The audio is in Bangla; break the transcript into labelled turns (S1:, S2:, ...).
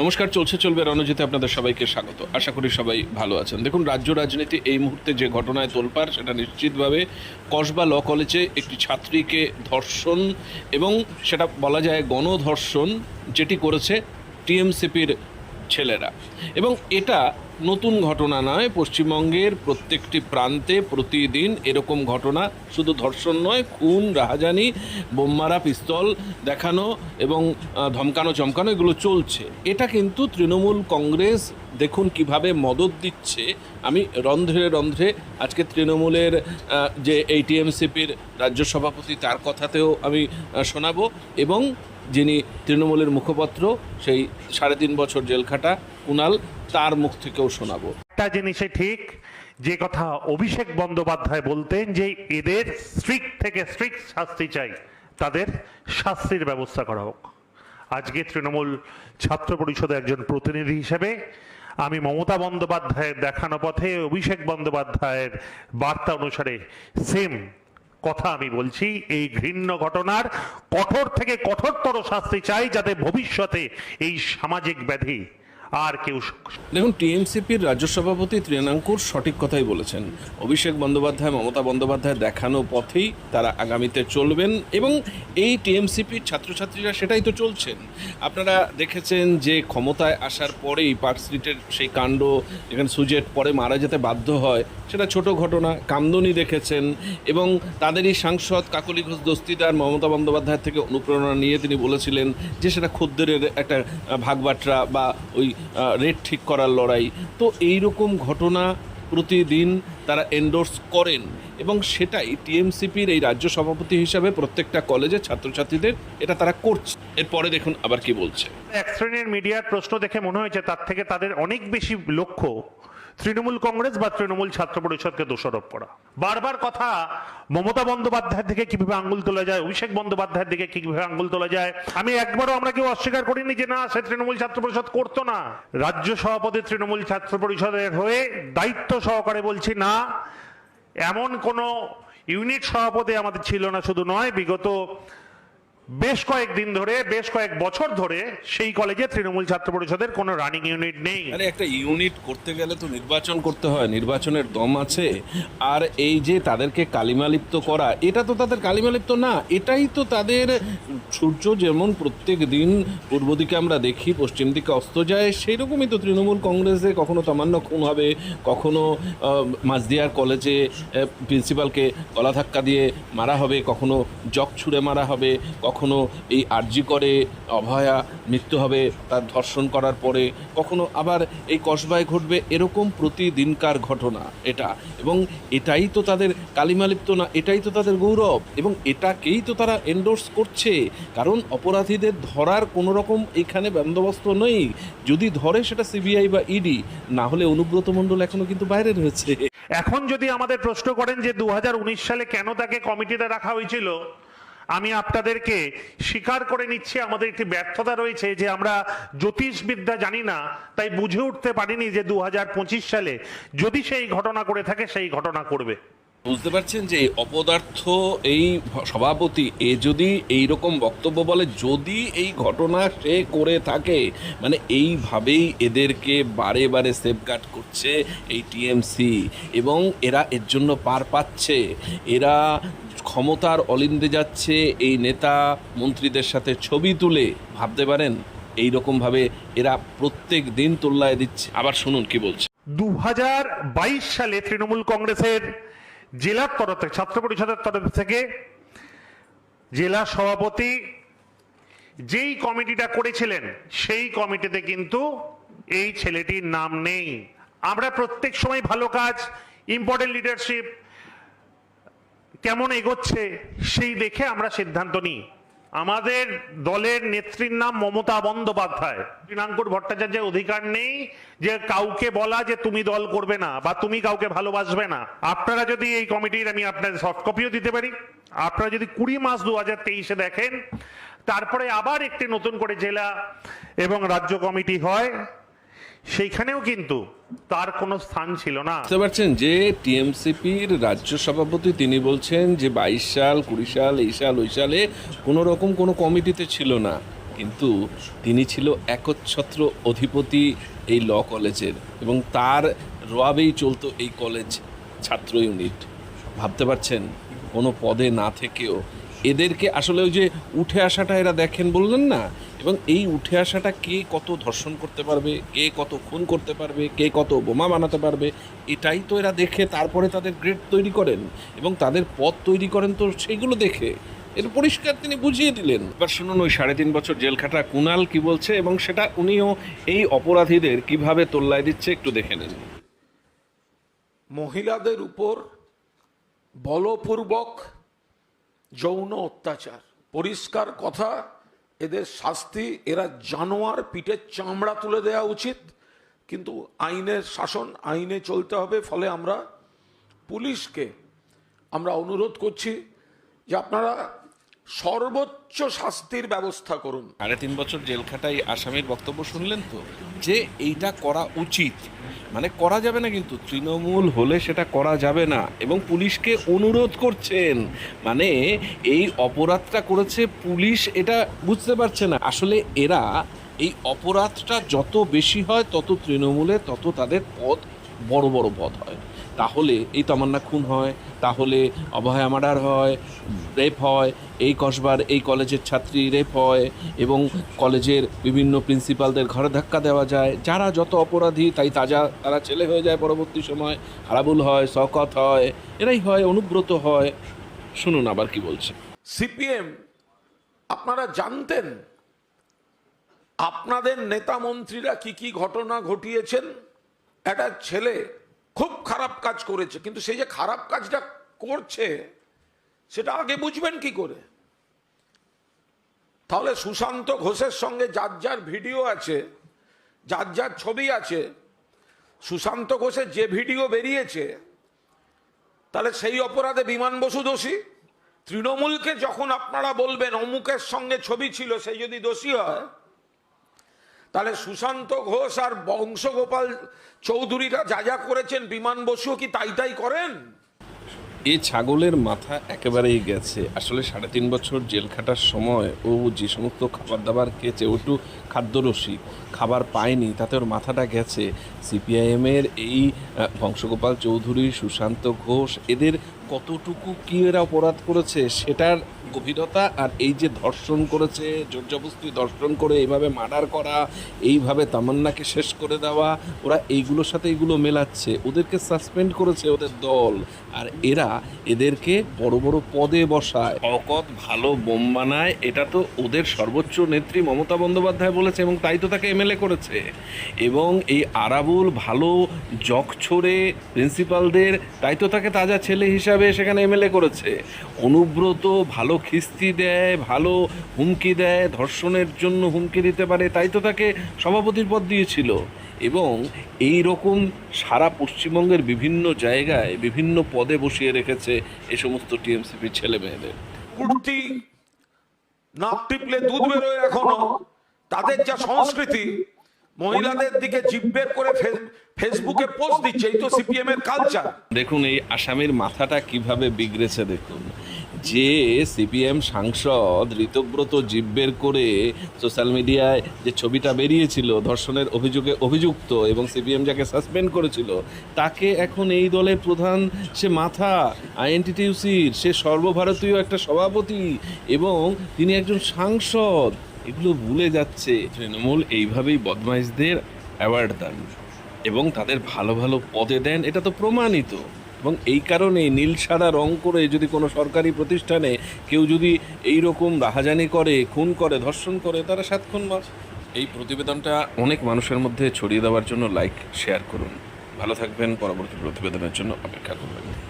S1: নমস্কার, চলছে, চলবে রণজিতে আপনাদের সবাইকে স্বাগত। আশা করি সবাই ভালো আছেন। দেখুন, রাজ্য রাজনীতি এই মুহূর্তে যে ঘটনায় তোলপাড়, সেটা নিশ্চিতভাবে কসবা ল কলেজে একটি ছাত্রীকে ধর্ষণ এবং সেটা বলা যায় গণধর্ষণ যেটি করেছে টিএমসিপির ছেলেরা। এবং এটা নতুন ঘটনা নয়, পশ্চিমবঙ্গের প্রত্যেকটি প্রান্তে প্রতিদিন এরকম ঘটনা। শুধু ধর্ষণ নয়, খুন, রাহাজানি, বোমমারা, পিস্তল দেখানো এবং ধমকানো, চমকানো এগুলো চলছে। এটা কিন্তু তৃণমূল কংগ্রেস দেখুন কীভাবে মদত দিচ্ছে। আমি রন্ধ্রে রন্ধ্রে আজকে তৃণমূলের যে এই টিএমসিপির রাজ্য সভাপতি তার কথাতেও আমি শোনাবো এবং যিনি তৃণমূলের মুখপাত্র, সেই সাড়ে তিন বছর জেলখাটা কুনাল, তার মুখ থেকেও শোনাবো।
S2: একটা জিনিসে ঠিক যে কথা অভিষেক বন্দ্যোপাধ্যায় বলতেন যে এদের স্ট্রিক্ট থেকে স্ট্রিক্ট শাস্তি চাই, তাদের শাস্তির ব্যবস্থা করা হোক। আজকে তৃণমূল ছাত্র পরিষদের একজন প্রতিনিধি হিসেবে আমি মমতা বন্দ্যোপাধ্যায়ের দেখানো পথে অভিষেক বন্দ্যোপাধ্যায়ের বার্তা অনুসারে সেম কথা আমি বলছি, এই ঘৃণ্য ঘটনার কঠোর থেকে কঠোরতর শাস্তি চাই যাতে ভবিষ্যতে এই সামাজিক ব্যাধি আর কেউ
S1: দেখুন, টিএমসিপির রাজ্য সভাপতি তৃণাঙ্কুর সঠিক কথাই বলেছেন। অভিষেক বন্দ্যোপাধ্যায়, মমতা বন্দ্যোপাধ্যায় দেখানো পথেই তারা আগামীতে চলবেন এবং এই টিএমসিপির ছাত্রছাত্রীরা সেটাই তো চলছেন। আপনারা দেখেছেন যে ক্ষমতায় আসার পরেই পার্ক স্ট্রিটের সেই কাণ্ড, যেখানে সুজেট পরে মারা যেতে বাধ্য হয় সেটা ছোট ঘটনা, কামদনি দেখেছেন এবং তাদেরই সাংসদ কাকলি ঘোষ দস্তিদার মমতা বন্দ্যোপাধ্যায় থেকে অনুপ্রেরণা নিয়ে তিনি বলেছিলেন যে সেটা খদ্দেরের একটা ভাগবাটরা বা ওই রেট ঠিক করার লড়াই। তো এই রকম ঘটনা প্রতিদিন তারা এন্ডোর্স করেন এবং সেটাই টিএমসিপির এই রাজ্য সভাপতি হিসাবে প্রত্যেকটা কলেজের ছাত্রছাত্রীদের এটা তারা করছে। এরপরে দেখুন আবার কি বলছে।
S2: এক শ্রেণির মিডিয়ার প্রশ্ন দেখে মনে হয়েছে তার থেকে তাদের অনেক বেশি লক্ষ্য তৃণমূল কংগ্রেস বা তৃণমূল ছাত্র পরিষদকে দোষারোপ করা। বারবার কথা, মমতা বন্দ্যোপাধ্যায়ের দিকে কীভাবে আঙ্গুল তোলা যায়, অভিষেক বন্দ্যোপাধ্যায়ের দিকে কীভাবে আঙ্গুল তোলা যায়, আমি একবারও আমরা কেউ অস্বীকার করিনি যে না, সে তৃণমূল ছাত্র পরিষদ করতো না। রাজ্য সভাপতি তৃণমূল ছাত্র পরিষদের হয়ে দায়িত্ব সহকারে বলছি, না, এমন কোনো ইউনিট সভাপতি আমাদের ছিল না, শুধু নয়, বিগত বেশ কয়েকদিন ধরে, বেশ কয়েক বছর ধরে সেই কলেজে তৃণমূল ছাত্র পরিষদের কোনো রানিং ইউনিট নেই।
S1: আরে, একটা ইউনিট করতে গেলে তো নির্বাচন করতে হয়, নির্বাচনের দম আছে। আর এই যে তাদেরকে কালিমালিপ্ত করা, এটা তো তাদের কালিমালিপ্ত না, এটাই তো তাদের সূর্য যেমন প্রত্যেক দিন পূর্ব দিকে আমরা দেখি, পশ্চিম দিকে অস্ত যায় সেই রকমই তো তৃণমূল কংগ্রেসে কখনো তামান্য খুন হবে, কখনো মাঝদিয়ার কলেজে প্রিন্সিপালকে গলা ধাক্কা দিয়ে মারা হবে, কখনো জগ ছুঁড়ে মারা হবে, কখনো এই আরজি করে অভয়া মৃত্যু হবে, তার ধর্ষণ করার পরে কখনো আবার এই কসবায় ঘটবে, এরকম প্রতিদিনকার ঘটনা এটা। এবং এটাই তো তাদের কালিমালিপ্ত না, এটাই তো তাদের গৌরব, এবং এটাকেই তো তারা এন্ডোর্স করছে। কারণ অপরাধীদের ধরার কোনো রকম এখানে বন্দোবস্ত নেই। যদি ধরে সেটা সিবিআই বা ইডি না হলে অনুব্রত মণ্ডল এখনও কিন্তু বাইরে রয়েছে।
S2: এখন যদি আমাদের প্রশ্ন করেন যে দু হাজার উনিশ সালে কেন তাকে কমিটিতে রাখা হয়েছিল আমি আপনাদেরকে স্বীকার করে নিচ্ছি, আমাদের একটি ব্যর্থতা রয়েছে যে আমরা জ্যোতিষবিদ্যা জানি না, তাই বুঝে উঠতে পারিনি যে দু হাজার পঁচিশ সালে যদি সেই ঘটনা করে থাকে, সেই ঘটনা করবে।
S1: বুঝতে পারছেন যে অপদার্থ এই সভাপতি, এ যদি এই রকম বক্তব্য বলে, যদি এই ঘটনা সে করে থাকে মানে এইভাবেই এদেরকে বারে বারে সেফগার্ড করছে এই টিএমসি, এবং এরা এর জন্য পার পাচ্ছে। এরা ক্ষমতার অলিন্দে যাচ্ছে, এই নেতা মন্ত্রীদের সাথে ছবি তুলে ভাবতে পারেন এই রকমভাবে এরা প্রত্যেক দিন তোল্লায় দিচ্ছে। আবার শুনুন কি বলছে।
S2: দুহাজার বাইশ সালে তৃণমূল কংগ্রেসের জেলার তরফ থেকে, ছাত্র পরিষদের তরফ থেকে জেলা সভাপতি যেই কমিটিটা করেছিলেন, সেই কমিটিতে কিন্তু এই ছেলেটির নাম নেই। আমরা প্রত্যেক সময় ভালো কাজ ইম্পর্টেন্ট লিডারশিপ কেমন এগোচ্ছে সেই দেখে আমরা সিদ্ধান্ত নিই। আমাদের দলের নেত্রীর নাম মমতা বন্দ্যোপাধ্যায়। শ্রীনাঙ্কুর ভট্টাচার্যের অধিকার নেই যে কাউকে বলা যে তুমি দল করবে না বা তুমি কাউকে ভালোবাসবে না। আপনারা যদি এই কমিটির আমি আপনাদের সফট কপিও দিতে পারি। আপনারা যদি কুড়ি মাস দু হাজার তেইশে দেখেন, তারপরে আবার একটি নতুন করে জেলা এবং রাজ্য কমিটি হয়। সেইখানেও কিন্তু তার কোনো স্থান ছিল না।
S1: বুঝতে পারছেন? যে টিএমসিপির রাজ্য সভাপতি তিনি বলছেন যে বাইশ সাল, কুড়ি সাল, এই সাল, ওই সালে কোনো রকম কোনো কমিটিতে ছিল না। কিন্তু তিনি ছিল একচ্ছত্র অধিপতি এই ল কলেজের এবং তার রোয়াবেই চলতো এই কলেজ ছাত্র ইউনিট ভাবতে পারছেন? কোনো পদে না থেকেও এদেরকে আসলে ওই যে উঠে আসাটা এরা দেখেন বললেন না? এবং এই উঠে আসাটা কে কত ধর্ষণ করতে পারবে কে কত খুন করতে পারবে কে কত বোমা বানাতে পারবে এটাই তো এরা দেখে তারপরে তাদের গ্রেড তৈরি করেন। এবং তাদের পথ তৈরি করেন তো সেইগুলো দেখে। এর পরিষ্কার তিনি বুঝিয়ে দিলেন। এবার শুনুন ওই সাড়ে তিন বছর জেল খাটা কুনাল কি বলছে এবং সেটা উনিও এই অপরাধীদের কীভাবে তোল্লায় দিচ্ছে একটু দেখে নিন।
S3: মহিলাদের উপর বলপূর্বক যৌন অত্যাচার, পরিষ্কার কথা, এদের শাস্তি, এরা জানোয়ার পিঠের চামড়া তুলে দেওয়া উচিত, কিন্তু আইনের শাসন আইনে চলতে হবে, ফলে আমরা পুলিশকে আমরা অনুরোধ করছি যে আপনারা সর্বোচ্চ শাস্তির ব্যবস্থা করুন।
S1: সাড়ে তিন বছর জেল খাটাই আসামির বক্তব্য শুনলেন তো? যে এইটা করা উচিত। মানে করা যাবে না কিন্তু, তৃণমূল হলে সেটা করা যাবে না। এবং পুলিশকে অনুরোধ করছেন। মানে এই অপরাধটা করেছে পুলিশ, এটা বুঝতে পারছে না। আসলে এরা এই অপরাধটা যত বেশি হয়, তত তৃণমূলে, তত তাদের পদ বড় বড় পদ হয়। তাহলে এই তামান্না খুন হয়, তাহলে অভয়া মার্ডার হয়, রেপ হয় এই কসবার এই কলেজের ছাত্রী রেপ হয় এবং কলেজের বিভিন্ন প্রিন্সিপালদের ঘরে ধাক্কা দেওয়া যায়। যারা যত অপরাধী, তাই তাজা তারা ছেলে হয়ে যায় পরবর্তী সময়। হারাবুল হয় শকত হয়, এরাই হয়, অনুব্রত হয়। শুনুন আবার কি বলছে।
S3: সিপিএম, আপনারা জানতেন আপনাদের নেতা মন্ত্রীরা কি কি ঘটনা ঘটিয়েছেন? একটা ছেলে খুব খারাপ কাজ করেছে, কিন্তু সেই যে খারাপ কাজটা করছে সেটা আগে বুঝবেন কি করে? তাহলে সুশান্ত ঘোষের সঙ্গে যার যার ভিডিও আছে, যার যার ছবি আছে, সুশান্ত ঘোষের যে ভিডিও বেরিয়েছে, তাহলে সেই অপরাধে বিমান বসু দোষী? তৃণমূলকে যখন আপনারা বলবেন অমুকের সঙ্গে ছবি ছিল সেই যদি দোষী হয়, তাহলে সুশান্ত ঘোষ আর বংশগোপাল চৌধুরীরা যা যা করেছেন বিমান বসুও কি তাই তাই করেন?
S1: এ ছাগলের মাথা একেবারেই গেছে। আসলে সাড়ে তিন বছর জেল খাটার সময় ও যে সমস্ত খাবার দাবার খেয়েছে, ও একটু খাবার পায়নি, তাতে ওর মাথাটা গেছে। সিপিআইএমের এই বংশগোপাল চৌধুরী, সুশান্ত ঘোষ, এদের কতটুকু কি এরা অপরাধ করেছে সেটার গভীরতা আর এই যে ধর্ষণ করেছে, জোরজবস্তি ধর্ষণ করে এইভাবে মার্ডার করা, এইভাবে তামান্নাকে শেষ করে দেওয়া, ওরা এইগুলোর সাথে এইগুলো মেলাচ্ছে, ওদেরকে সাসপেন্ড করেছে ওদের দল। আর এরা এদেরকে বড় বড় পদে বসায়। অকত ভালো বোম বানায়, এটা তো ওদের সর্বোচ্চ নেত্রী মমতা বন্দ্যোপাধ্যায় বলেছে এবং তাই তো তাকে এমএলএ করেছে। এবং এই আরাবুল ভালো জগ ছড়ে প্রিন্সিপালদের, তাই তো তাকে তাজা ছেলে হিসাবে সেখানে এমএলএ করেছে, অনুব্রত, ভালো খিস্তি দেয়, ভালো হুমকি দেয়, ধর্ষণের জন্য হুমকি দিতে পারে, তাই তো তাকে সভাপতির পদ দিয়েছিল। এবং এই রকম সারা পশ্চিমবঙ্গের বিভিন্ন জায়গায়, বিভিন্ন পদে বসিয়ে রেখেছে এ সমস্ত টিএমসিপির ছেলে মেয়েদের
S3: কুর্তি, নাক টিপলে দুধ বেরোয় এখনও, তাদের যা সংস্কৃতি মহিলাদের দিকে জিভ বের করে ফেসবুকে পোস্ট দিচ্ছে, এই তো সিপিএম এর কালচার
S1: দেখুন, এই আসামির মাথাটা কীভাবে বিগড়েছে দেখুন। যে সিপিএম সাংসদ ঋতব্রত জিব্বের করে সোশ্যাল মিডিয়ায় যে ছবিটা বেরিয়েছিল, ধর্ষণের অভিযোগে অভিযুক্ত এবং সিপিএম যাকে সাসপেন্ড করেছিল, তাকে এখন এই দলের প্রধান, সে মাথা আইএনটিটিউসির সে সর্বভারতীয় একটা সভাপতি এবং তিনি একজন সাংসদ। এগুলো ভুলে যাচ্ছে তৃণমূল এইভাবেই বদমাইশদের অ্যাওয়ার্ড দেন এবং তাদের ভালো ভালো পদে দেন, এটা তো প্রমাণিত। এবং এই কারণে নীল সাদা রং করে যদি কোনো সরকারি প্রতিষ্ঠানে কেউ যদি এই রকম রাহাজানি করে, খুন করে, ধর্ষণ করে, তারা সাত খুন মাস এই প্রতিবেদনটা অনেক মানুষের মধ্যে ছড়িয়ে দেওয়ার জন্য লাইক শেয়ার করুন। ভালো থাকবেন, পরবর্তী প্রতিবেদনের জন্য অপেক্ষা করবেন।